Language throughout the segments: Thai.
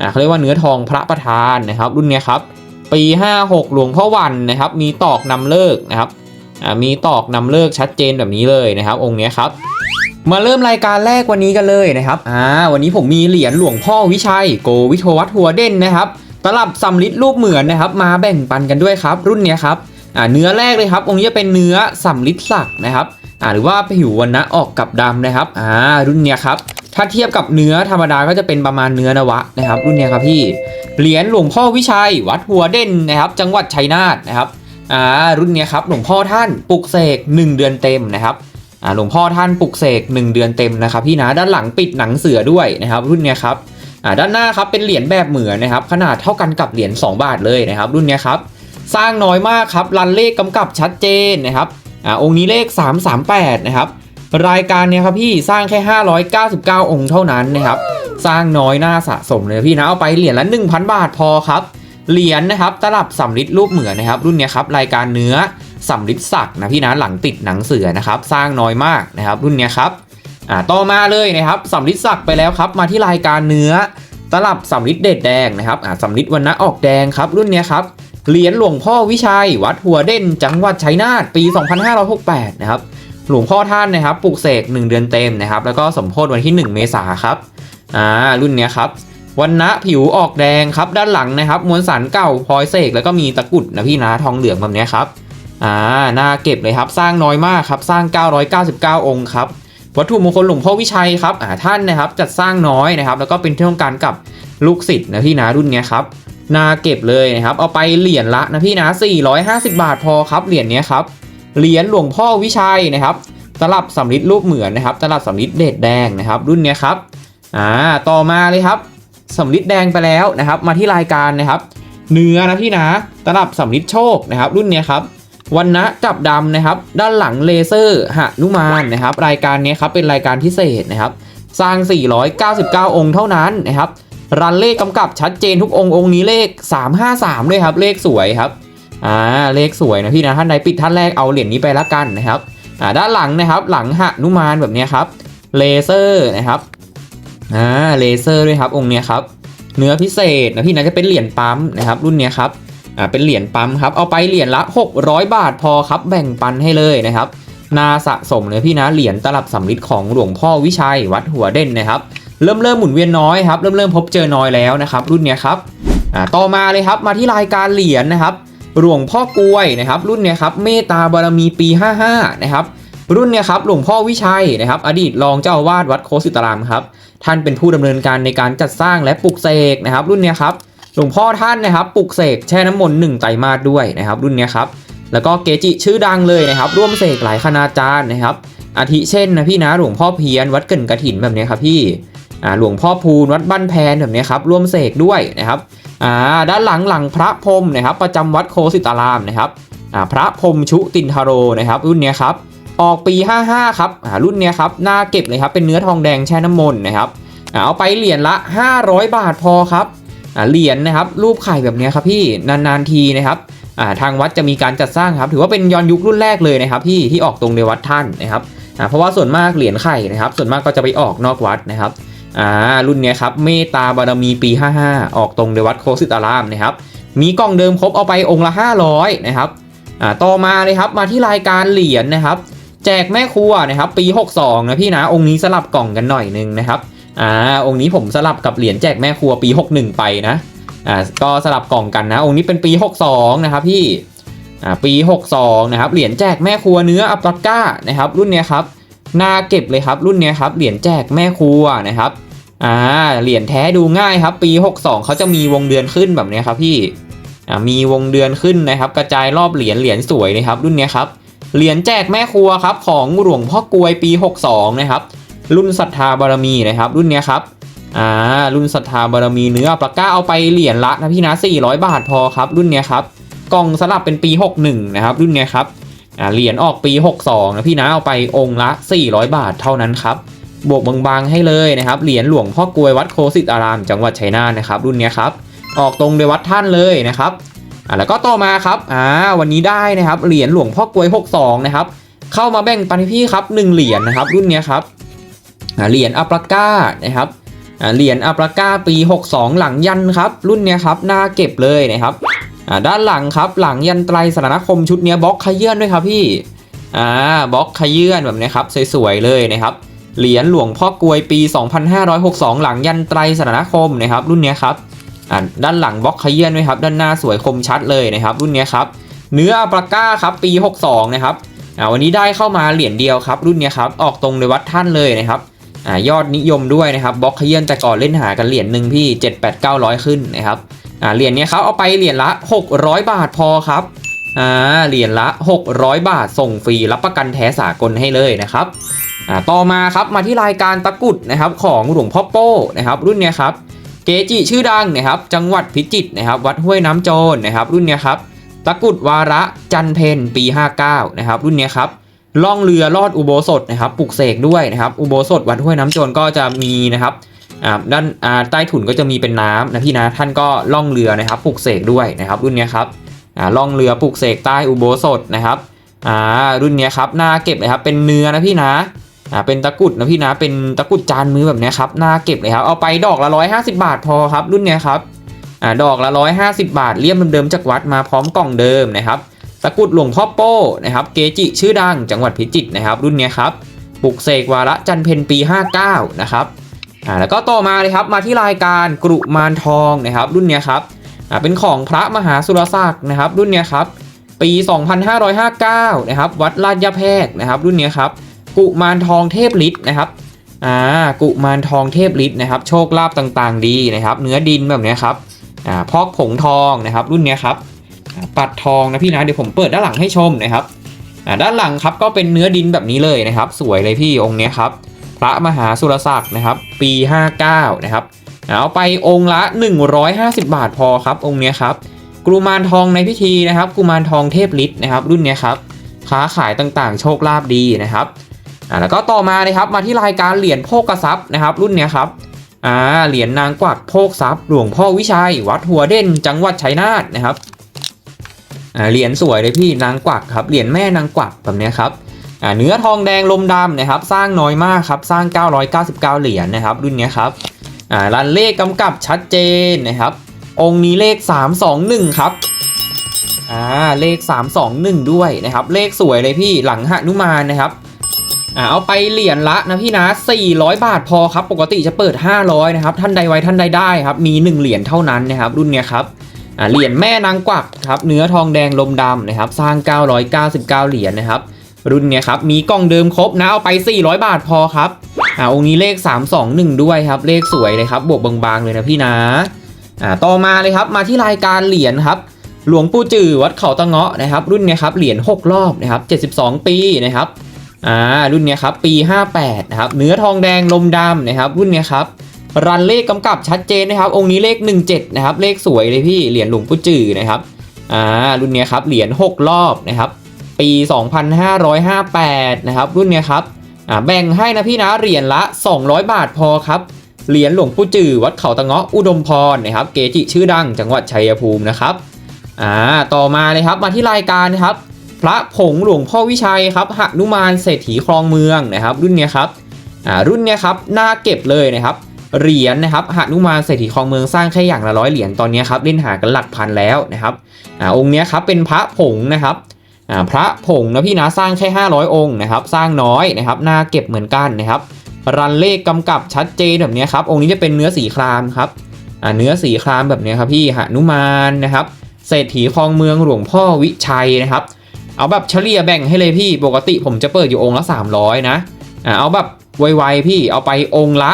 อ่าเขาเรียกว่าเนื้อทองพระประธานนะครับ รุ่นนี้ครับ ปี 56 หลวงพ่อวันนะครับ มีตอกนำเลิกนะครับอ่ามีตอกนำเลิกชัดเจนแบบนี้เลยนะครับ องค์นี้ครับ มาเริ่มรายการแรกวันนี้กันเลยนะครับอ่าวันนี้ผมมีเหรียญหลวงพ่อวิชัยโกวิทวัฒน์หัวเด่นนะครับตลับสำลิดรูปเหมือนนะครับ มาแบ่งปันกันด้วยครับ รุ่นนี้ครับอ่าเนื้อแรกเลยครับ องค์นี้จะเป็นเนื้อสำลิดสักนะครับอ่าหรือว่าผิววันนะออกกับดำนะครับอ่ารุ่นนี้ครับ ถ้าเทียบกับเนื้อธรรมดาก็จะเป็นประมาณเนื้อนวะนะครับ รุ่นนี้ครับพี่เหรียญหลวงพ่อวิชัย วัดหัวเด่นนะครับ จังหวัดชัยนาทนะครับอ่ารุ่นนี้ครับหลวงพ่อท่านปลุกเสก1 เดือนเต็มนะครับอ่าหลวงพ่อท่านปลุกเสก1 เดือนเต็มนะครับ พี่นะด้านหลังปิดหนังเสือด้วยนะครับ รุ่นนี้ครับอ่าด้านหน้าครับเป็นเหรียญแบบเหมือนนะครับ ขนาดเท่ากันกับเหรียญ2 บาทเลยนะครับ รุ่นนี้ครับสร้างน้อยมากครับรันเลขกำกับชัดเจนนะครับอ่าองค์นี้เลข 338นะครับ รายการเนี้ยครับพี่สร้างแค่ 599 องค์เท่านั้นนะครับ สร้างน้อยน่าสะสมเลยพี่นะเอาไปเหรียญละ 1,000 บาทพอครับ เหรียญนะครับตลับสำริดรูปเหมือนนะครับ รุ่นเนี้ยครับรายการเนื้อสำริดสักนะพี่นะหลังติดหนังเสือนะครับ สร้างน้อยมากนะครับ รุ่นเนี้ยครับอ่าต่อมาเลยนะครับสำริดสักไปแล้วครับ มาที่รายการเนื้อตลับสำริดเด็ดแดงนะครับอ่าสำริดวันนะออกแดงครับ รุ่นเนี้ยครับเหรียญหลวงพ่อวิชัย วัดหัวเด่น จังหวัดชัยนาทปี 2568 นะครับ หลวงพ่อท่านนะครับปลูกเสก1 เดือนเต็มนะครับ แล้วก็สมโพธิวันที่ 1 เมษาครับอ่ารุ่นเนี้ยครับวันนะผิวออกแดงครับ ด้านหลังนะครับมวลสารเก่าพลอยเสกแล้วก็มีตะกุดนะพี่นะทองเหลืองแบบเนี้ยครับอ่าน่าเก็บเลยครับ สร้างน้อยมากครับ สร้าง 999 องค์ครับวัตถุมงคลหลวงพ่อวิชัยครับอ่าท่านนะครับจัดสร้างน้อยนะครับ แล้วก็เป็นที่ต้องการกับลูกศิษย์นะพี่นะรุ่นเนี้ยครับน่าเก็บเลยนะครับ เอาไปเหรียญละนะพี่นะ450 บาทพอครับเหรียญเนี้ยครับ เหรียญหลวงพ่อวิชัยนะครับตลับสำริดรูปเหมือนนะครับตลับสำริดเด็ดแดงนะครับ รุ่นเนี้ยครับอ่าต่อมาเลยครับสำลิดแดงไปแล้วนะครับ มาที่รายการนะครับ เนื้อนะพี่นะตลับสำลิดโชคนะครับ รุ่นเนี้ยครับวันนะกับดำนะครับ ด้านหลังเลเซอร์หนุมานนะครับ รายการเนี้ยครับเป็นรายการพิเศษนะครับ สร้าง 499 องค์เท่านั้นนะครับรันเลขกำกับชัดเจนทุกองค์องค์นี้เลข 353 ด้วยครับ เลขสวยครับ อ่าเลขสวยนะพี่นะท่านใดปิดท่านแรกเอาเหรียญนี้ไปละกันนะครับอ่าด้านหลังนะครับหลังหนุมานแบบนี้ครับเลเซอร์นะครับอ่าเลเซอร์ด้วยครับองค์เนี้ยครับเนื้อพิเศษนะพี่นะจะเป็นเหรียญปั๊มนะครับรุ่นเนี้ยครับอ่าเป็นเหรียญปั๊มครับเอาไปเหรียญละ 600 บาทพอครับแบ่งปันให้เลยนะครับนาสะสมเลยพี่นะเหรียญตลับสำริดของหลวงพ่อวิชัยวัดหัวเด่นนะครับเริ่มเริ่มหมุนเวียนน้อยครับเริ่มเริ่มพบเจอน้อยแล้วนะครับรุ่นเนี้ยครับอ่าต่อมาเลยครับมาที่รายการเหรียญนะครับ หลวงพ่อกลวยนะครับ รุ่นเนี้ยครับเมตตาบารมีปี 55 นะครับรุ่นเนี้ยครับหลวงพ่อวิชัยนะครับ อดีตรองเจ้าอาวาสวัดโคสิตารามครับท่านเป็นผู้ดำเนินการในการจัดสร้างและปลุกเสกนะครับ รุ่นเนี้ยครับหลวงพ่อท่านนะครับปลุกเสกแช่น้ำมนต์หนึ่งไตรมาสด้วยนะครับ รุ่นเนี้ยครับแล้วก็เกจิชื่อดังเลยนะครับ ร่วมเสกหลายคณาจารย์นะครับ อาทิเช่นนะพี่นะหลวงพ่อเพียนวัดเกินกระถินแบบนี้ครับพี่ หลวงพ่อพูนวัดบ้านแพนแบบนี้ครับร่วมเสกด้วยนะครับด้านหลังหลังพระพรมนะครับ ประจำวัดโคสิตารามนะครับพระพรมชุตินทโรนะครับ รุ่นนี้ครับออกปี 55 ครับรุ่นนี้ครับน่าเก็บเลยครับเป็นเนื้อทองแดงแช่น้ำมนต์นะครับเอาไปเหรียญละ 500 บาทพอครับเหรียญนะครับรูปไข่แบบนี้ครับพี่นานๆทีนะครับทางวัดจะมีการจัดสร้างครับ ถือว่าเป็นย้อนยุครุ่นแรกเลยนะครับพี่ที่ออกตรงในวัดท่านนะครับเพราะว่าส่วนมากเหรียญไข่นะครับ ส่วนมากก็จะไปออกนอกวัดนะครับ อ่ารุ่นเนี้ยครับเมตาบารมีปี 55 ออกตรงในวัดโคสิตารามนะครับมีกล่องเดิมครบเอาไปองค์ละ 500นะครับอ่าต่อมาเลยครับมาที่รายการเหรียญนะครับ แจกแม่ครัวนะครับปี 62 นะพี่นะองค์นี้สลับกล่องกันหน่อยนึงนะครับอ่าองค์นี้ผมสลับกับเหรียญแจกแม่ครัวปี 61 ไปนะอ่าก็สลับกล่องกันนะ องค์นี้เป็นปี 62 นะครับพี่อ่าปี 62 นะครับเหรียญแจกแม่ครัวเนื้ออัปปาก้านะครับรุ่นเนี้ยครับน่าเก็บเลยครับรุ่นเนี้ยครับเหรียญแจกแม่ครัวนะครับ อ่าเหรียญแท้ดูง่ายครับ ปี 62เขาจะมีวงเดือนขึ้นแบบนี้ครับพี่อ่ามีวงเดือนขึ้นนะครับ กระจายรอบเหรียญเหรียญสวยนะครับ รุ่นนี้ครับเหรียญแจกแม่ครัวครับของหลวงพ่อกลวยปี 62 นะครับ รุ่นศรัทธาบารมีนะครับ รุ่นนี้ครับอ่ารุ่นศรัทธาบารมีเนื้อปลาก้าเอาไปเหรียญละนะพี่นะ 400 บาทพอครับ รุ่นนี้ครับกล่องสลับเป็นปี 61 นะครับ รุ่นนี้ครับอ่าเหรียญออกปี 62 นะพี่นะเอาไปองค์ละ 400 บาทเท่านั้นครับ บวกบางๆให้เลยนะครับ เหรียญหลวงพ่อกลวยวัดโคสิตอาราม จังหวัดชัยนาทนะครับ รุ่นนี้ครับ ออกตรงโดยวัดท่านเลยนะครับอ่าแล้วก็ต่อมาครับอ่าวันนี้ได้นะครับ เหรียญหลวงพ่อกลวย 62 นะครับ เข้ามาแบ่งปันให้พี่ครับ1เหรียญนะครับ รุ่นนี้ครับอ่าเหรียญอัปราก้านะครับอ่าเหรียญอัปราก้าปี 62 หลังยันครับ รุ่นนี้ครับน่าเก็บเลยนะครับอ่าด้านหลังครับหลังยันไตรสถานคมชุดเนี้ยบล็อกขยื่นด้วยครับพี่อ่าบล็อกขยื่นแบบนี้ครับสวยๆเลยนะครับ เหรียญหลวงพ่อกลวยปี 2562 หลังยันไตรสถานคมนะครับรุ่นนี้ครับอ่าด้านหลังบล็อกขยื่นด้วยครับด้านหน้าสวยคมชัดเลยนะครับรุ่นนี้ครับเนื้ออัปราก้าครับปี 62 นะครับอ่าวันนี้ได้เข้ามาเหรียญเดียวครับรุ่นนี้ครับออกตรงในวัดท่านเลยนะครับอ่ายอดนิยมด้วยนะครับบล็อกขยื่นแต่ก่อนเล่นหากันเหรียญหนึ่งพี่ 7 8 9 0 0 ขึ้นนะครับอ่าเหรียญนี้ครับเอาไปเหรียญละ 600 บาทพอครับอ่าเหรียญละ 600 บาทส่งฟรีรับประกันแท้สากลให้เลยนะครับ อ่าต่อมาครับมาที่รายการตะกุดนะครับของหลวงพ่อโป้นะครับรุ่นเนี้ยครับเกจิชื่อดังนะครับจังหวัดพิจิตรนะครับวัดห้วยน้ำโจรนะครับรุ่นเนี้ยครับตะกุดวาระจันเพนปี 59นะครับรุ่นเนี้ยครับล่องเรือลอดอุโบสถนะครับปลุกเสกด้วยนะครับอุโบสถวัดห้วยน้ำโจรก็จะมีนะครับอ่าด้านอ่าใต้ถุนก็จะมีเป็นน้ำนะพี่นะท่านก็ล่องเรือนะครับปลุกเสกด้วยนะครับรุ่นเนี้ยครับอ่าล่องเรือปลุกเสกใต้อุโบสถนะครับอ่ารุ่นเนี้ยครับน่าเก็บเลยครับเป็นเนื้อนะพี่นะ อ่าเป็นตะกุดนะพี่นะเป็นตะกุดจานมือแบบนี้ครับน่าเก็บเลยครับเอาไปดอกละ 150 บาทพอครับ รุ่นเนี้ยครับอ่าดอกละ 150 บาทเลี่ยมเดิมๆจากวัดมาพร้อมกล่องเดิมนะครับตะกุดหลวงพ่อโป้นะครับเกจิชื่อดังจังหวัดพิจิตรนะครับ รุ่นเนี้ยครับปลุกเสกวาระจันเพนปี 59 นะครับอ่าแล้วก็ต่อมาเลยครับมาที่รายการกรุมานทองนะครับ รุ่นเนี้ยครับอ่าเป็นของพระมหาสุรศักดิ์นะครับ รุ่นเนี้ยครับปี 2559 นะครับ วัดลาดยาแพกนะครับ รุ่นเนี้ยครับ กุมารทองเทพฤทธิ์นะครับอ่ากุมารทองเทพฤทธิ์นะครับ โชคลาภต่างๆ ดีนะครับ เนื้อดินแบบนี้ครับอ่าพอกผงทองนะครับ รุ่นเนี้ยครับปัดทองนะพี่นะเดี๋ยวผมเปิดด้านหลังให้ชมนะครับอ่าด้านหลังครับก็เป็นเนื้อดินแบบนี้เลยนะครับ สวยเลยพี่องค์เนี้ยครับ พระมหาสุรศักดิ์นะครับ ปี 59 นะครับเอาไปองค์ละ 150 บาทพอครับ องค์เนี้ยครับกุมารทองในพิธีนะครับกุมารทองเทพฤทธิ์นะครับ รุ่นเนี้ยครับค้าขายต่างๆ โชคลาภดีนะครับ อ่าแล้วก็ต่อมาเลยครับมาที่รายการเหรียญโภกทรัพย์นะครับ รุ่นเนี้ยครับอ่าเหรียญนางกวักโภกทรัพย์หลวงพ่อวิชัย วัดหัวเด่น จังหวัดชัยนาทนะครับอ่าเหรียญสวยเลยพี่นางกวักครับเหรียญแม่นางกวักแบบเนี้ยครับอ่าเนื้อทองแดงลมดำนะครับ สร้างน้อยมากครับสร้าง 999 เหรียญนะครับ รุ่นเนี้ยครับอ่ารันเลขกำกับชัดเจนนะครับ องค์นี้เลข 321 ครับอ่าเลข 321 ด้วยนะครับ เลขสวยเลยพี่หลังหนุมานนะครับ อ่าเอาไปเหรียญละนะพี่นะ400 บาทพอครับ ปกติจะเปิด 500นะครับท่านใดไว้ท่านใดได้ครับ มี 1 เหรียญเท่านั้นนะครับ รุ่นเนี้ยครับอ่าเหรียญแม่นางกวักครับเนื้อทองแดงลมดำนะครับ สร้าง 999 เหรียญนะครับ รุ่นเนี้ยครับมีกล่องเดิมครบนะเอาไป 400 บาทพอครับอ่าองค์นี้เลข 321 ด้วยครับ เลขสวยเลยครับบวกบางๆเลยนะพี่นะอ่าต่อมาเลยครับมาที่รายการเหรียญครับหลวงปู่จือวัดเขาตะเงาะนะครับ รุ่นเนี้ยครับเหรียญ6รอบนะครับ72 ปีนะครับ อ่ารุ่นนี้ครับปี 58นะครับเนื้อทองแดงลมดำนะครับรุ่นนี้ครับรันเลขกำกับชัดเจนนะครับ องค์นี้เลข 17นะครับเลขสวยเลยพี่เหรียญหลวงปู่จื่อนะครับอ่ารุ่นนี้ครับเหรียญ6รอบนะครับปี 2558นะครับรุ่นนี้ครับอ่าแบ่งให้นะพี่นะเหรียญละ 200 บาทพอครับเหรียญหลวงปู่จือวัดเขาตะเงาะอุดมพรนะครับเกจิชื่อดังจังหวัดชัยภูมินะครับอ่าต่อมาเลยครับมาที่รายการนะครับ พระผงหลวงพ่อวิชัยครับหนุมานเศรษฐีคลองเมืองนะครับ รุ่นเนี้ยครับอ่ารุ่นเนี้ยครับน่าเก็บเลยนะครับเหรียญนะครับหนุมานเศรษฐีคลองเมืองสร้างแค่อย่างละร้อยเหรียญตอนนี้ครับเล่นหากันหลักพันแล้วนะครับอ่าองค์เนี้ยครับเป็นพระผงนะครับอ่าพระผงนะพี่นะสร้างแค่ 500 องค์นะครับ สร้างน้อยนะครับน่าเก็บเหมือนกันนะครับ รันเลขกำกับชัดเจนแบบเนี้ยครับองค์นี้จะเป็นเนื้อสีครามครับอ่าเนื้อสีครามแบบเนี้ยครับพี่หนุมานนะครับเศรษฐีคลองเมืองหลวงพ่อวิชัยนะครับ เอาแบบเฉลี่ยแบ่งให้เลยพี่ปกติผมจะเปิดอยู่องค์ละ 300 นะอ่าเอาแบบไวๆพี่เอาไปองค์ละ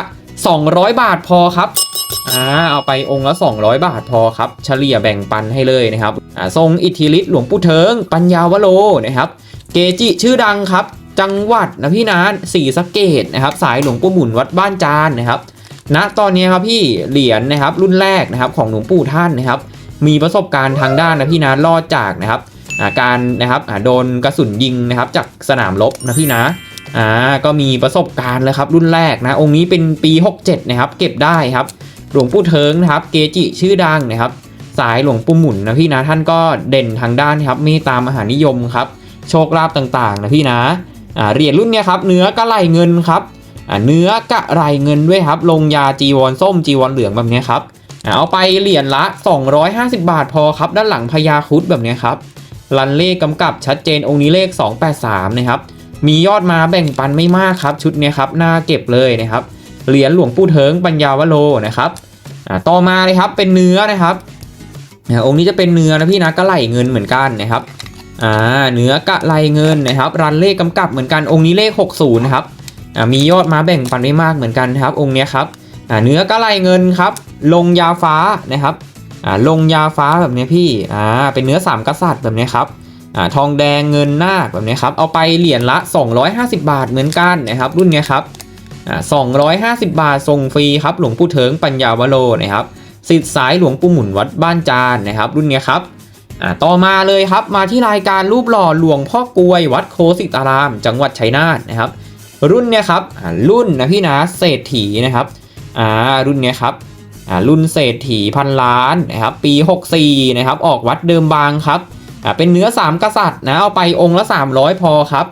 200 บาทพอครับอ่าเอาไปองค์ละ 200 บาทพอครับ เฉลี่ยแบ่งปันให้เลยนะครับอ่าทรงอิทธิฤทธิ์หลวงปู่เทิง ปัญญาวโรนะครับ เกจิชื่อดังครับ จังหวัดนะพี่นานสีสะเกดนะครับ สายหลวงปู่หมุนวัดบ้านจานนะครับณตอนนี้ครับพี่เหรียญนะครับรุ่นแรกนะครับของหลวงปู่ท่านนะครับ มีประสบการณ์ทางด้านนะพี่นะรอดจากนะครับ การนะครับโดนกระสุนยิงนะครับจากสนามรบนะพี่นะอ่าก็มีประสบการณ์เลยครับรุ่นแรกนะองค์นี้เป็นปี 67 นะครับ เก็บได้ครับ หลวงปู่เทิงนะครับ เกจิชื่อดังนะครับ สายหลวงปู่หมุนนะพี่นะท่านก็เด่นทางด้านครับเมตตามหานิยมครับ โชคลาภต่างๆนะพี่นะอ่าเหรียญรุ่นเนี้ยครับเนื้อกระไหลเงินครับอ่าเนื้อกะไรเงินด้วยครับ ลงยาจีวรส้มจีวรเหลืองแบบนี้ครับอ่าเอาไปเหรียญละ 250 บาทพอครับ ด้านหลังพญาคุดแบบนี้ครับ รันเลขกำกับชัดเจนองค์นี้เลข 283 นะครับ มียอดมาแบ่งปันไม่มากครับ ชุดนี้ครับน่าเก็บเลยนะครับ เหรียญหลวงปู่เทิงปัญญาวโรนะครับต่อมาเลยครับเป็นเนื้อนะครับองค์นี้จะเป็นเนื้อนะพี่นะก็ไหลเงินเหมือนกันนะครับอ่าเนื้อกะไหลเงินนะครับรันเลขกำกับเหมือนกันองค์นี้เลข 60นะครับอ่ามียอดมาแบ่งปันไม่มากเหมือนกันนะครับองค์นี้ครับอ่าเนื้อกะไหลเงินครับลงยาฟ้านะครับ อ่าลงยาฟ้าแบบนี้พี่อ่าเป็นเนื้อสามกษัตริย์แบบนี้ครับอ่าทองแดงเงินนาคแบบนี้ครับเอาไปเหรียญละ 250 บาทเหมือนกันนะครับรุ่นนี้ครับอ่า250 บาทส่งฟรีครับหลวงปู่เถิงปัญญาวโรนะครับสิทธิ์สายหลวงปู่หมุนวัดบ้านจานนะครับ รุ่นนี้ครับอ่าต่อมาเลยครับมาที่รายการรูปหล่อหลวงพ่อกลวยวัดโคสิตาราม จังหวัดชัยนาทนะครับรุ่นเนี้ยครับรุ่นนะพี่นะเศรษฐีนะครับอ่ารุ่นเนี้ยครับ รุ่นเศรษฐีพันล้านนะครับปี 64นะครับออกวัดเดิมบางครับเป็นเนื้อ 3 กษัตริย์นะเอาไปองค์ละ 300 พอครับ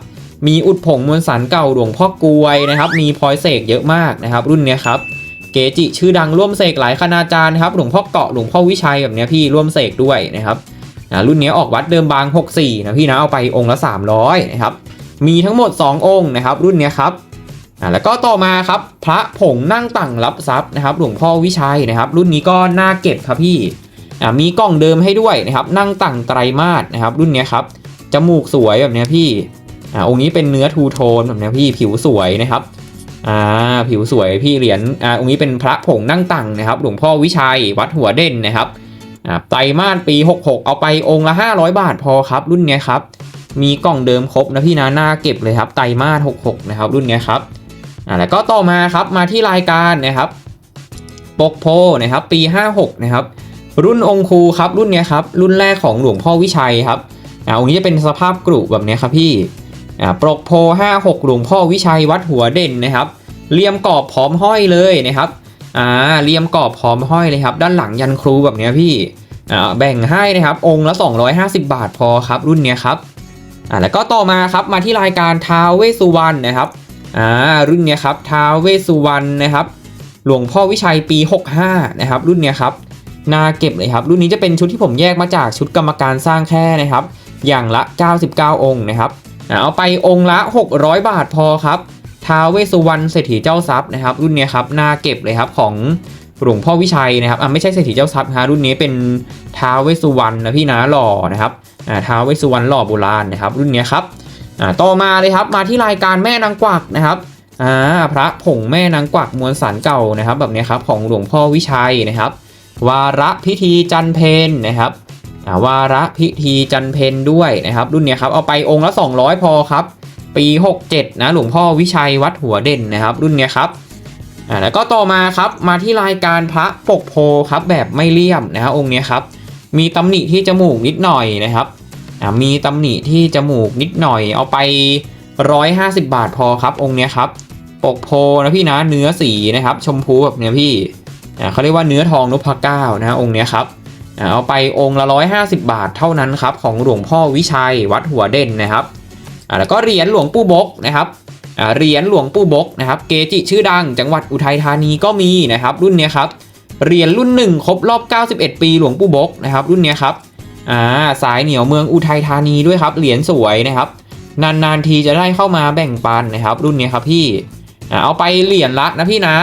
มีอุดผงมวลสารเก่าหลวงพ่อกวยนะครับมีพลอยเสกเยอะมากนะครับ รุ่นเนี้ยครับเกจิชื่อดังร่วมเสกหลายคณาจารย์ครับหลวงพ่อเกาะหลวงพ่อวิชัยแบบเนี้ยพี่ร่วมเสกด้วยนะครับอ่ารุ่นนี้ออกวัดเดิมบาง 64นะพี่นะเอาไปองค์ละ 300นะครับมีทั้งหมด 2 องค์นะครับ รุ่นนี้ครับ อ่าแล้วก็ต่อมาครับพระผงนั่งตั่งรับทรัพย์นะครับ หลวงพ่อวิชัยนะครับ รุ่นนี้ก็น่าเก็บครับพี่อ่ามีกล้องเดิมให้ด้วยนะครับ นั่งตั่งไตรมาสนะครับ รุ่นนี้ครับจมูกสวยแบบนี้พี่อ่าองค์นี้เป็นเนื้อทูโทนแบบนี้พี่ผิวสวยนะครับอ่าผิวสวยพี่เหรียญอ่าองค์นี้เป็นพระผงนั่งตังนะครับ หลวงพ่อวิชัยวัดหัวเด่นนะครับอ่าไตรมาสปี 66 เอาไปองค์ละ 500 บาทพอครับ รุ่นนี้ครับ มีกล่องเดิมครบนะพี่นะหน้าเก็บเลยครับไตรมาส66 นะครับ รุ่นนี้ครับ อ่าแล้วก็ต่อมาครับมาที่รายการนะครับปกโพนะครับปี 56นะครับรุ่นองคูครับรุ่นนี้ครับรุ่นแรกของหลวงพ่อวิชัยครับอ่าองค์นี้จะเป็นสภาพกรุแบบนี้ครับพี่อ่าปกโพ 56 หลวงพ่อวิชัยวัดหัวเด่นนะครับเลี่ยมกรอบพร้อมห้อยเลยนะครับอ่าเลี่ยมกรอบพร้อมห้อยเลยครับ ด้านหลังยันครูแบบนี้พี่อ่าแบ่งให้นะครับองค์ละ 250 บาทพอครับรุ่นนี้ครับอ่าแล้วก็ต่อมาครับมาที่รายการท้าวเวสุวรรณนะครับ อ่ารุ่นเนี้ยครับท้าวเวสุวรรณนะครับ หลวงพ่อวิชัยปี 65 นะครับ รุ่นเนี้ยครับน่าเก็บเลยครับ รุ่นนี้จะเป็นชุดที่ผมแยกมาจากชุดกรรมการสร้างแค่นะครับ อย่างละ 99 องค์นะครับเอาไปองค์ละ 600 บาทพอครับท้าวเวสุวรรณเศรษฐีเจ้าทรัพย์นะครับ รุ่นเนี้ยครับน่าเก็บเลยครับของหลวงพ่อวิชัยนะครับอ่าไม่ใช่เศรษฐีเจ้าทรัพย์นะรุ่นนี้เป็นท้าวเวสุวรรณนะพี่นะหล่อนะครับอ่าท้าวเวสสุวรรณหล่อโบราณนะครับ รุ่นเนี้ยครับ อ่าต่อมาเลยครับมาที่รายการแม่นางกวักนะครับอ่าพระผงแม่นางกวักมวลสารเก่านะครับ แบบนี้ครับของหลวงพ่อวิชัยนะครับ วาระพิธีจันเพนนะครับอ่าวาระพิธีจันเพนด้วยนะครับ รุ่นเนี้ยครับเอาไปองค์ละ 200 พอครับ ปี 67 นะหลวงพ่อวิชัยวัดหัวเด่นนะครับ รุ่นเนี้ยครับอ่าแล้วก็ต่อมาครับมาที่รายการพระปกโพครับแบบไม่เลี่ยมนะครับองค์เนี้ยครับมีตำหนิที่จมูกนิดหน่อยนะครับ มีตำหนิที่จมูกนิดหน่อยเอาไป 150 บาทพอครับ องค์เนี้ยครับ ปกโพนะพี่นะเนื้อสีนะครับ ชมพูแบบเนี้ยพี่เขาเรียกว่าเนื้อทองนพเก้านะองค์เนี้ยครับเอาไปองค์ละ 150 บาทเท่านั้นครับ ของหลวงพ่อวิชัยวัดหัวเด่นนะครับแล้วก็เหรียญหลวงปู่บกนะครับเหรียญหลวงปู่บกนะครับเกจิชื่อดังจังหวัดอุทัยธานีก็มีนะครับ รุ่นเนี้ยครับเหรียญรุ่นหนึ่งครบรอบ 91 ปีหลวงปู่บกนะครับรุ่นเนี้ยครับ อ่าสายเหนียวเมืองอุทัยธานีด้วยครับ เหรียญสวยนะครับ นานๆทีจะได้เข้ามาแบ่งปันนะครับ รุ่นนี้ครับพี่เอาไปเหรียญละนะพี่นะ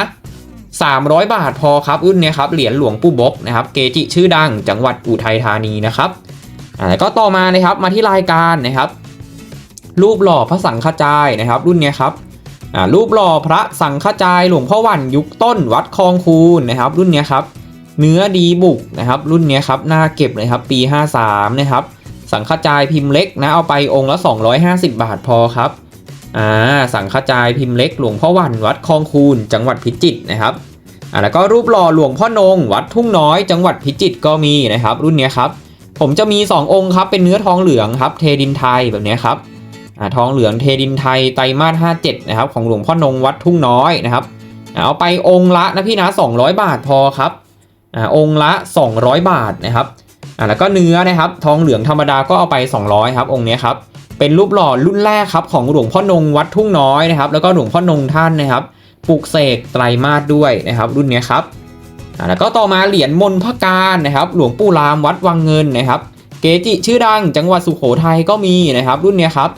300 บาทพอครับรุ่นนี้ครับเหรียญหลวงปู่บกนะครับ เกจิชื่อดังจังหวัดอุทัยธานีนะครับอ่าแล้วก็ต่อมานะครับมาที่รายการนะครับ รูปหล่อพระสังฆจายนะครับ รุ่นนี้ครับอ่ารูปหล่อพระสังฆจายหลวงพ่อวันยุคต้นวัดคลองคูนนะครับ รุ่นนี้ครับ เนื้อดีบุกนะครับ รุ่นนี้ครับน่าเก็บเลยครับ ปี 53 นะครับ สังฆจายพิมพ์เล็กนะเอาไปองค์ละ 250 บาทพอครับอ่าสังฆจายพิมพ์เล็กหลวงพ่อวันวัดคลองคูนจังหวัดพิจิตรนะครับอ่าแล้วก็รูปหล่อหลวงพ่อนง วัดทุ่งน้อย จังหวัดพิจิตรก็มีนะครับ รุ่นนี้ครับ ผมจะมี 2 องค์ครับเป็นเนื้อทองเหลืองครับ เทดินไทยแบบนี้ครับอ่าทองเหลืองเทดินไทยไตรมาส57 นะครับ ของหลวงพ่อนงวัดทุ่งน้อยนะครับเอาไปองค์ละนะพี่นะ200 บาทพอครับ อองค์ละ 200 บาทนะครับแล้วก็เนื้อนะครับ ทองเหลืองธรรมดาก็เอาไป 200 ครับองค์นี้ครับเป็นรูปหล่อรุ่นแรกครับของหลวงพ่อนงวัดทุ่งน้อยนะครับ แล้วก็หลวงพ่อนงท่านนะครับปลุกเสกไตรมาสด้วยนะครับ รุ่นนี้ครับแล้วก็ต่อมาเหรียญมนพการนะครับ หลวงปู่รามวัดวังเงินนะครับ เกจิชื่อดังจังหวัดสุโขทัยก็มีนะครับ รุ่นนี้ครับ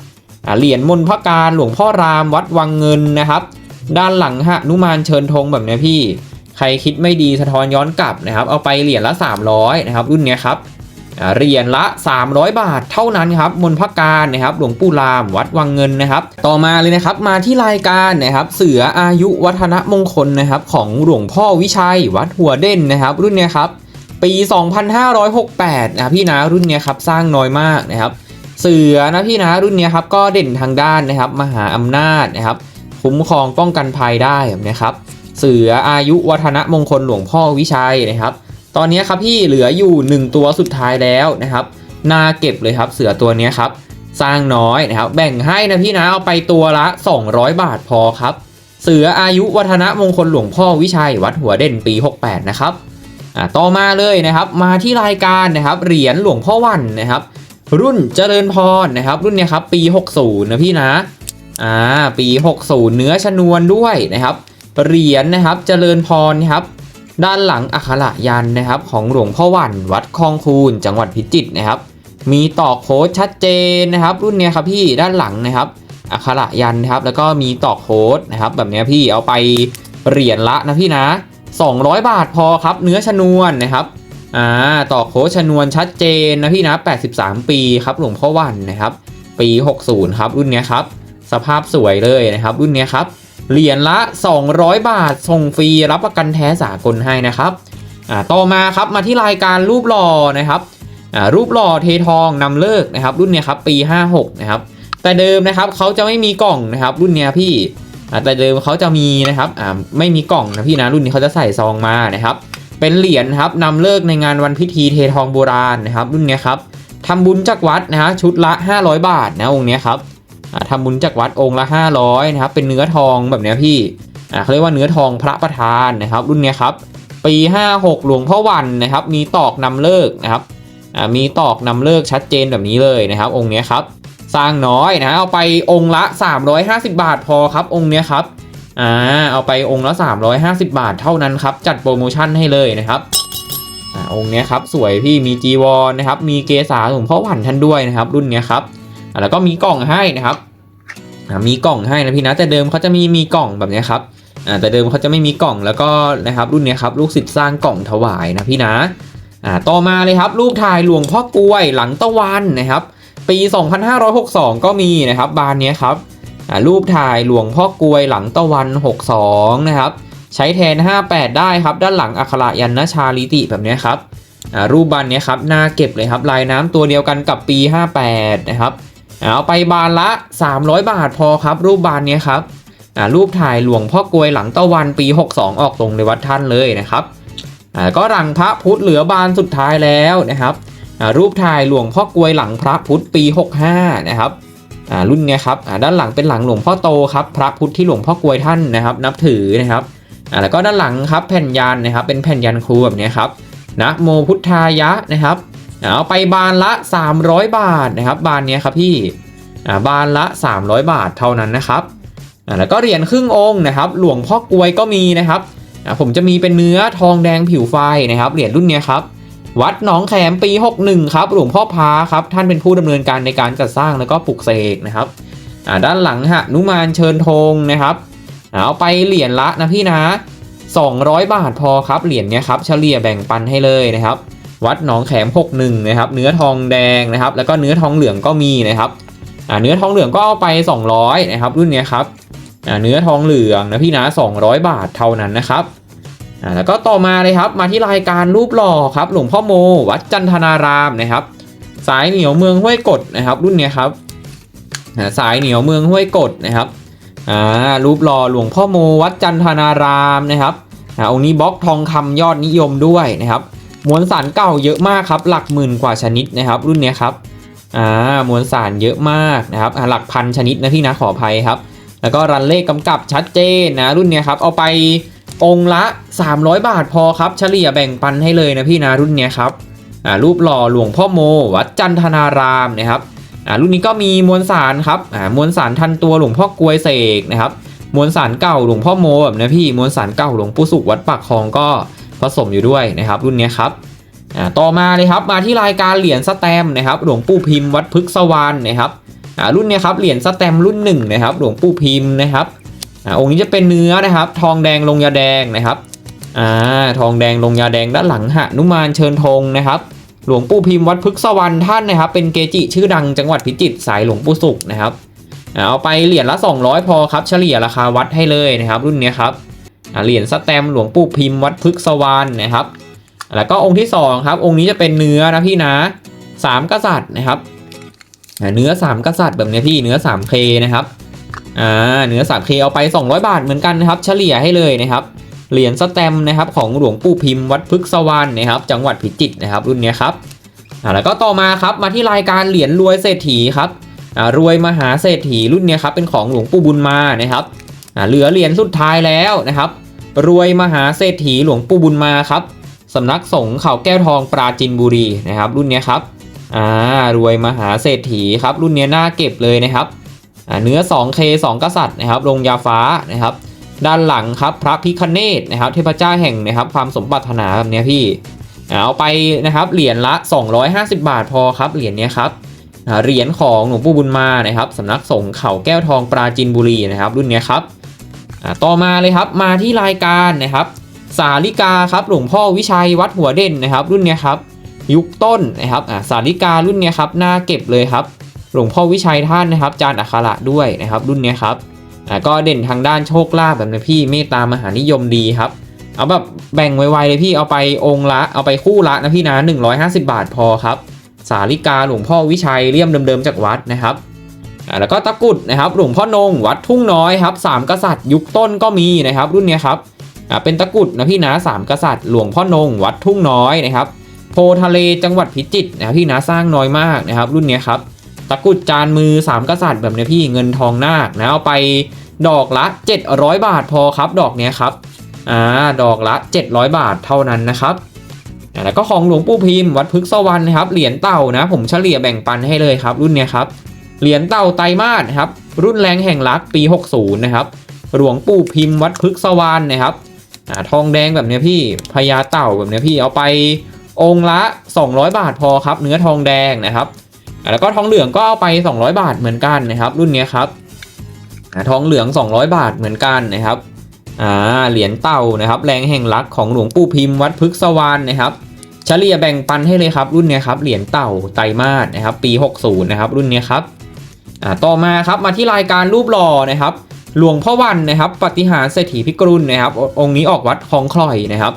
เหรียญมนพการหลวงพ่อรามวัดวังเงินนะครับ ด้านหลังหนุมานเชิญธงแบบนี้พี่ ใครคิดไม่ดีสะท้อนย้อนกลับนะครับ เอาไปเหรียญละ 300นะครับรุ่นนี้ครับเหรียญละ 300 บาทเท่านั้นครับมนพการนะครับ หลวงปู่รามวัดวังเงินนะครับ ต่อมาเลยนะครับมาที่รายการนะครับ เสืออายุวัฒนมงคลนะครับ ของหลวงพ่อวิชัย วัดหัวเด่นนะครับ รุ่นนี้ครับ ปี 2568 นะพี่นะรุ่นนี้ครับสร้างน้อยมากนะครับ เสือนะพี่นะรุ่นนี้ครับก็เด่นทางด้านนะครับ มหาอำนาจนะครับ คุ้มครองป้องกันภัยได้นี้ยครับ เสืออายุวัฒนมงคลหลวงพ่อวิชัยนะครับ ตอนนี้ครับพี่เหลืออยู่ 1 ตัวสุดท้ายแล้วนะครับน่าเก็บเลยครับเสือตัวนี้ครับสร้างน้อยนะครับ แบ่งให้นะพี่นะเอาไปตัวละ 200 บาทพอครับ เสืออายุวัฒนมงคลหลวงพ่อวิชัยวัดหัวเด่นปี 68 นะครับอ่าต่อมาเลยนะครับมาที่รายการนะครับเหรียญหลวงพ่อวันนะครับ รุ่นเจริญพรนะครับ รุ่นเนี้ยครับปี 60 นะพี่นะอ่าปี 60 เนื้อชนวนด้วยนะครับ เหรียญนะครับ เจริญพรนะครับ ด้านหลังอักขระยันนะครับ ของหลวงพ่อวันวัดคลองคูนจังหวัดพิจิตรนะครับ มีต่อโค้ดชัดเจนนะครับ รุ่นนี้ครับพี่ด้านหลังนะครับอักขระยันนะครับ แล้วก็มีต่อโค้ดนะครับ แบบนี้พี่เอาไปเหรียญละนะพี่นะ 200 บาทพอครับ เนื้อชนวนนะครับอ่าต่อโค้ดชนวนชัดเจนนะพี่นะ 83 ปีครับหลวงพ่อวันนะครับ ปี 60 ครับ รุ่นนี้ครับ สภาพสวยเลยนะครับ รุ่นนี้ครับ เหรียญละ 200 บาท ส่งฟรีรับประกันแท้สากลให้นะครับอ่าต่อมาครับมาที่รายการรูปหล่อนะครับอ่ารูปหล่อเททองนำเลิกนะครับ รุ่นเนี้ยครับปี 56 นะครับ แต่เดิมนะครับเขาจะไม่มีกล่องนะครับ รุ่นเนี้ยพี่อ่าแต่เดิมเขาจะมีนะครับอ่าไม่มีกล่องนะพี่นะรุ่นนี้เขาจะใส่ซองมานะครับ เป็นเหรียญครับนำเลิกในงานวันพิธีเททองโบราณนะครับ รุ่นเนี้ยครับทำบุญจากวัดนะฮะชุดละ 500 บาทนะองค์เนี้ยครับ ทำบุญจากวัดองค์ละ 500นะครับเป็นเนื้อทองแบบนี้พี่อ่าเขาเรียกว่าเนื้อทองพระประธานนะครับ รุ่นนี้ครับปี 56 หลวงพ่อวันนะครับ มีตอกนำเลิกนะครับอ่ามีตอกนำเลิกชัดเจนแบบนี้เลยนะครับ องค์นี้ครับสร้างน้อยนะเอาไปองค์ละ 350 บาทพอครับ องค์นี้ครับอ่าเอาไปองค์ละ 350 บาทเท่านั้นครับ จัดโปรโมชั่นให้เลยนะครับอ่าองค์นี้ครับสวยพี่มีจีวรนะครับ มีเกษาหลวงพ่อวันท่านด้วยนะครับ รุ่นนี้ครับ แล้วก็มีกล่องให้นะครับมีกล่องให้นะพี่นะแต่เดิมเขาจะมีมีกล่องแบบนี้ครับแต่เดิมเขาจะไม่มีกล่องแล้วก็นะครับรุ่นนี้ครับลูกศิษย์สร้างกล่องถวายนะพี่นะอ่าต่อมาเลยครับรูปถ่ายหลวงพ่อกล้วยหลังตะวันนะครับ ปี 2562 ก็มีนะครับบานนี้ครับรูปถ่ายหลวงพ่อกล้วยหลังตะวัน 62 นะครับ ใช้แทน 58 ได้ครับ ด้านหลังอักขระยันนชาลิติแบบนี้ครับรูปบานนี้ครับน่าเก็บเลยครับลายน้ำตัวเดียวกันกับปี 58 นะครับ เอาไปบานละ 300 บาทพอครับ รูปบานนี้ครับอ่ารูปถ่ายหลวงพ่อกลวยหลังตะวันปี 62 ออกตรงในวัดท่านเลยนะครับอ่าก็หลังพระพุทธเหลือบานสุดท้ายแล้วนะครับอ่ารูปถ่ายหลวงพ่อกลวยหลังพระพุทธปี 65 นะครับอ่ารุ่นนี้ครับอ่าด้านหลังเป็นหลังหลวงพ่อโตครับพระพุทธที่หลวงพ่อกลวยท่านนะครับ นับถือนะครับอ่าแล้วก็ด้านหลังครับแผ่นยันนะครับเป็นแผ่นยันครูแบบนี้ครับนะโมพุทธายะนะครับ เอาไปบานละ 300 บาทนะครับ บานนี้ครับพี่อ่าบานละ 300 บาทเท่านั้นนะครับอ่าแล้วก็เหรียญครึ่งองค์นะครับ หลวงพ่อกลวยก็มีนะครับอ่าผมจะมีเป็นเนื้อทองแดงผิวไฟนะครับ เหรียญรุ่นนี้ครับ วัดหนองแขมปี 61 ครับ หลวงพ่อพาครับ ท่านเป็นผู้ดำเนินการในการจัดสร้างแล้วก็ปลุกเสกนะครับอ่าด้านหลังฮะนุมานเชิญธงนะครับเอาไปเหรียญละนะพี่นะ 200 บาทพอครับ เหรียญเนี้ยครับ เฉลี่ยแบ่งปันให้เลยนะครับ วัดหนองแขม61นะครับเนื้อทองแดงนะครับแล้วก็เนื้อทองเหลืองก็มีนะครับอ่าเนื้อทองเหลืองก็เอาไป 200นะครับรุ่นนี้ครับอ่าเนื้อทองเหลืองนะพี่นะ 200 บาทเท่านั้นนะครับอ่าแล้วก็ต่อมาเลยครับมาที่รายการรูปหล่อครับหลวงพ่อโม วัดจันทนารามนะครับ สายเหนียวเมืองห้วยกดนะครับ รุ่นนี้ครับสายเหนียวเมืองห้วยกดนะครับอ่ารูปหล่อหลวงพ่อโม วัดจันทนารามนะครับอ่าองค์นี้บล็อกทองคำยอดนิยมด้วยนะครับ มวลสารเก่าเยอะมากครับ หลักหมื่นกว่าชนิดนะครับ รุ่นเนี้ยครับอ่ามวลสารเยอะมากนะครับหลักพันชนิดนะพี่นะขออภัยครับ แล้วก็รันเลขกำกับชัดเจนนะรุ่นเนี้ยครับเอาไปองละ 300 บาทพอครับ เฉลี่ยแบ่งปันให้เลยนะพี่นะรุ่นเนี้ยครับอ่ารูปหล่อหลวงพ่อโม วัดจันทนารามนะครับอ่ารุ่นนี้ก็มีมวลสารครับอ่ามวลสารทันตัวหลวงพ่อกลวยเสกนะครับมวลสารเก่าหลวงพ่อโมแบบนะพี่มวลสารเก่าหลวงปู่สุขวัดปากคลองก็ ผสมอยู่ด้วยนะครับรุ่นนี้ครับต่อมาเลยครับมาที่รายการเหรียญสแตมป์นะครับหลวงปู่พิมพ์วัดพฤกษวานนะครับรุ่นนี้ครับเหรียญสแตมป์รุ่นหนึ่งนะครับหลวงปู่พิมพ์นะครับองค์นี้จะเป็นเนื้อนะครับ ทองแดงลงยาแดงนะครับอ่าทองแดงลงยาแดงด้านหลังหนุมานเชิญธงนะครับหลวงปู่พิมพ์วัดพฤกษวรรณท่านนะครับ เป็นเกจิชื่อดังจังหวัดพิจิตรสายหลวงปู่สุขนะครับเอาไปเหรียญละ 200 พอครับเฉลี่ยราคาวัดให้เลยนะครับ รุ่นนี้ครับ เหรียญสแตมหลวงปู่พิมพ์วัดพฤกษวรรณนะครับ แล้วก็องค์ที่2ครับองค์นี้จะเป็นเนื้อนะพี่นะสามกษัตริย์นะครับเนื้อสามกษัตริย์แบบนี้พี่เนื้อ 3K นะครับอ่าเนื้อ 3K เอาไป 200 บาทเหมือนกันนะครับเฉลี่ยให้เลยนะครับเหรียญสแตมนะครับของหลวงปู่พิมพ์วัดพฤกษวรรณนะครับ จังหวัดพิจิตรนะครับ รุ่นนี้ครับอ่าแล้วก็ต่อมาครับมาที่รายการเหรียญรวยเศรษฐีครับอ่ารวยมหาเศรษฐีรุ่นนี้ครับเป็นของหลวงปู่บุญมานะครับอ่าเหลือเหรียญสุดท้ายแล้วนะครับ รวยมหาเศรษฐีหลวงปู่บุญมาครับสำนักสงฆ์เขาแก้วทองปราจินบุรีนะครับ รุ่นนี้ครับอ่ารวยมหาเศรษฐีครับ รุ่นนี้น่าเก็บเลยนะครับอ่าเนื้อ 2K 2 กษัตริย์นะครับลงยาฟ้านะครับ ด้านหลังครับพระพิคเนตนะครับ เทพเจ้าแห่งนะครับ ความสมปรารถนาแบบนี้พี่เอาไปนะครับเหรียญละ 250 บาทพอครับเหรียญนี้ครับเหรียญของหลวงปู่บุญมานะครับสำนักสงฆ์เขาแก้วทองปราจินบุรีนะครับ รุ่นนี้ครับ ต่อมาเลยครับมาที่รายการนะครับ สาลิกาครับหลวงพ่อวิชัยวัดหัวเด่นนะครับ รุ่นเนี้ยครับยุคต้นนะครับสาลิการุ่นเนี้ยครับน่าเก็บเลยครับ หลวงพ่อวิชัยท่านนะครับ จานอัคระด้วยนะครับ รุ่นเนี้ยครับก็เด่นทางด้านโชคลาภแบบนี้พี่เมตตามหานิยมดีครับ เอาแบบแบ่งไวๆเลยพี่เอาไปองค์ละเอาไปคู่ละนะพี่นะ150 บาทพอครับ สาลิกาหลวงพ่อวิชัยเลี่ยมเดิมๆจากวัดนะครับ แล้วก็ตะกุดนะครับหลวงพ่อนงวัดทุ่งน้อยครับสามกษัตริย์ยุคต้นก็มีนะครับรุ่นนี้ครับเป็นตะกุดนะพี่นะสามกษัตริย์หลวงพ่อนงวัดทุ่งน้อยนะครับโพทะเลจังหวัดพิจิตรนะพี่นะสร้างน้อยมากนะครับ รุ่นนี้ครับตะกุดจานมือสามกษัตริย์แบบนี้พี่เงินทองนาคนะเอาไปดอกละ 700 บาทพอครับดอกเนี้ยครับอ่าดอกละ 700 บาทเท่านั้นนะครับแล้วก็ของหลวงปู่พิมพ์วัดพฤกษวรรณนะครับเหรียญเต่านะ ผมเฉลี่ยแบ่งปันให้เลยครับ รุ่นเนี้ยครับ เหรียญเต่าไตมาสครับ รุ่นแรงแห่งรักปี 60 นะครับ หลวงปู่พิมพ์วัดพฤกษวรรณนะครับอทองแดงแบบนี้พี่พญาเต่าแบบนี้พี่เอาไปองค์ละ 200 บาทพอครับ เนื้อทองแดงนะครับ แล้วก็ทองเหลืองก็เอาไป 200 บาทเหมือนกันนะครับ รุ่นนี้ครับทองเหลือง 200 บาทเหมือนกันนะครับอ่าเหรียญเต่านะครับ แรงแห่งรักของหลวงปู่พิมพ์วัดพฤกษวรรณนะครับเฉลี่ยแบ่งปันให้เลยครับรุ่นนี้ครับเหรียญเต่าไตรมาสนะครับ ปี 60 นะครับ รุ่นนี้ครับ อ่าต่อมาครับมาที่รายการรูปหล่อนะครับ หลวงพ่อวันนะครับปฏิหารเศรษฐีพิกรุณนะครับ องค์นี้ออกวัดคลองคลอยนะครับ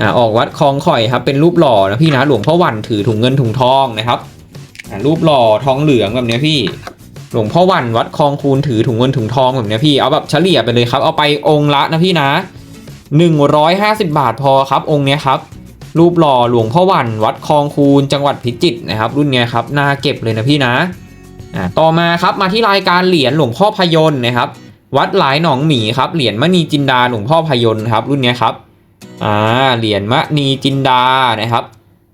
อ่าออกวัดคลองคลอยครับเป็นรูปหล่อนะพี่นะหลวงพ่อวันถือถุงเงินถุงทองนะครับอ่ารูปหล่อทองเหลืองแบบเนี้ยพี่ หลวงพ่อวันวัดคลองคูณถือถุงเงินถุงทองแบบเนี้ยพี่เอาแบบเฉลี่ยไปเลยครับ เอาไปองค์ละนะพี่นะ150 บาทพอครับ องค์เนี้ยครับรูปหล่อหลวงพ่อวันวัดคลองคูณจังหวัดพิจิตรนะครับ รุ่นเนี้ยครับน่าเก็บเลยนะพี่นะ อ่าต่อมาครับมาที่รายการเหรียญหลวงพ่อพยนต์นะครับ วัดหลายหนองหมีครับเหรียญมณีจินดาหลวงพ่อพยนต์ครับ รุ่นนี้ครับอ่าเหรียญมณีจินดานะครับ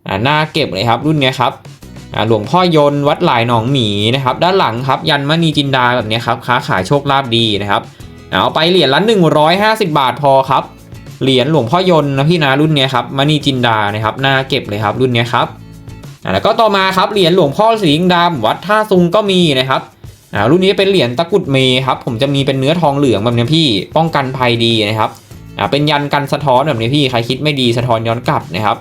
อ่าน่าเก็บเลยครับ รุ่นนี้ครับอ่าหลวงพ่อยนต์วัดหลายหนองหมีนะครับ ด้านหลังครับ ยันมณีจินดาแบบนี้ครับค้าขายโชคลาภดีนะครับเอาไปเหรียญละ150 บาทพอครับเหรียญหลวงพ่อยนต์นะพี่นะรุ่นนี้ครับมณีจินดานะครับน่าเก็บเลยครับรุ่นนี้ครับ แล้วก็ต่อมาครับเหรียญหลวงพ่อสีลิงดำวัดท่าซุงก็มีนะครับอ่ารุ่นนี้เป็นเหรียญตะกุดเมครับผมจะมีเป็นเนื้อทองเหลืองแบบนี้พี่ป้องกันภัยดีนะครับอ่าเป็นยันกันสะท้อนแบบนี้พี่ใครคิดไม่ดีสะท้อนย้อนกลับนะครับ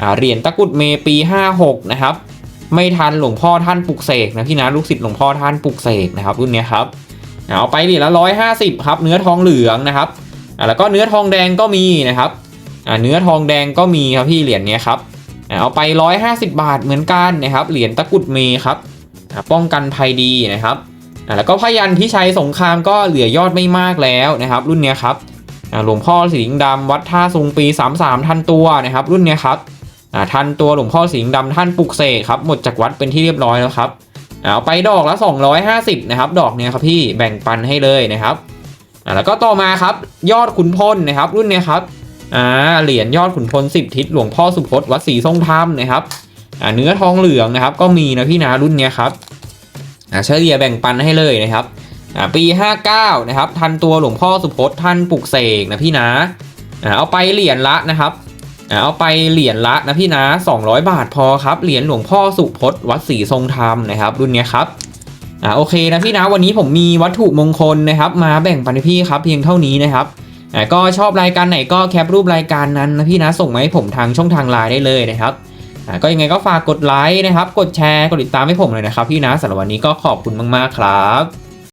อ่าเหรียญตะกุดเมปี 56 นะครับ ไม่ทันหลวงพ่อท่านปลุกเสกนะพี่นะลูกศิษย์หลวงพ่อท่านปลุกเสกนะครับรุ่นนี้ครับเอาไปเหรียญละร้อยห้าสิบครับเนื้อทองเหลืองนะครับอ่าแล้วก็เนื้อทองแดงก็มีนะครับอ่าเนื้อทองแดงก็มีครับพี่เหรียญนี้ครับ เอาไปร้อยห้าสิบาทเหมือนกันนะครับ เหรียญตะกุดเมครับป้องกันภัยดีนะครับแล้วก็พยันพิชัยสงครามก็เหลือยอดไม่มากแล้วนะครับ รุ่นเนี้ยครับหลวงพ่อสีลิงดำวัดท่าซุงปี 33 ทันตัวนะครับ รุ่นเนี้ยครับท่านตัวหลวงพ่อสิงห์ดำท่านปลุกเสกครับหมดจากวัดเป็นที่เรียบร้อยแล้วครับเอาไปดอกละ 250 นะครับ ดอกเนี้ยครับพี่แบ่งปันให้เลยนะครับแล้วก็ต่อมาครับยอดขุนพลนะครับ รุ่นเนี้ยครับ อ่าเหรียญยอดขุนพล10ทิศหลวงพ่อสุพจน์วัดศรีทรงธรรมนะครับอ่าเนื้อทองเหลืองนะครับ ก็มีนะพี่นะรุ่นเนี้ยครับอ่าเฉลี่ยแบ่งปันให้เลยนะครับอ่าปี 59 นะครับ ทันตัวหลวงพ่อสุพจน์ท่านปลุกเสกนะพี่นะอ่าเอาไปเหรียญละนะครับอ่าเอาไปเหรียญละนะพี่นะ 200 บาทพอครับเหรียญหลวงพ่อสุพจน์วัดศรีทรงธรรมนะครับ รุ่นเนี้ยครับอ่าโอเคนะพี่นะวันนี้ผมมีวัตถุมงคลนะครับ มาแบ่งปันให้พี่ครับเพียงเท่านี้นะครับ ก็ชอบรายการไหนก็แคปรูปรายการนั้นนะพี่นะส่งมาให้ผมทางช่องทางไลน์ได้เลยนะครับอ่าก็ยังไงก็ฝากกดไลค์นะครับ กดแชร์ กดติดตามให้ผมเลยนะครับพี่นะสำหรับวันนี้ก็ขอบคุณมาก ๆ ครับ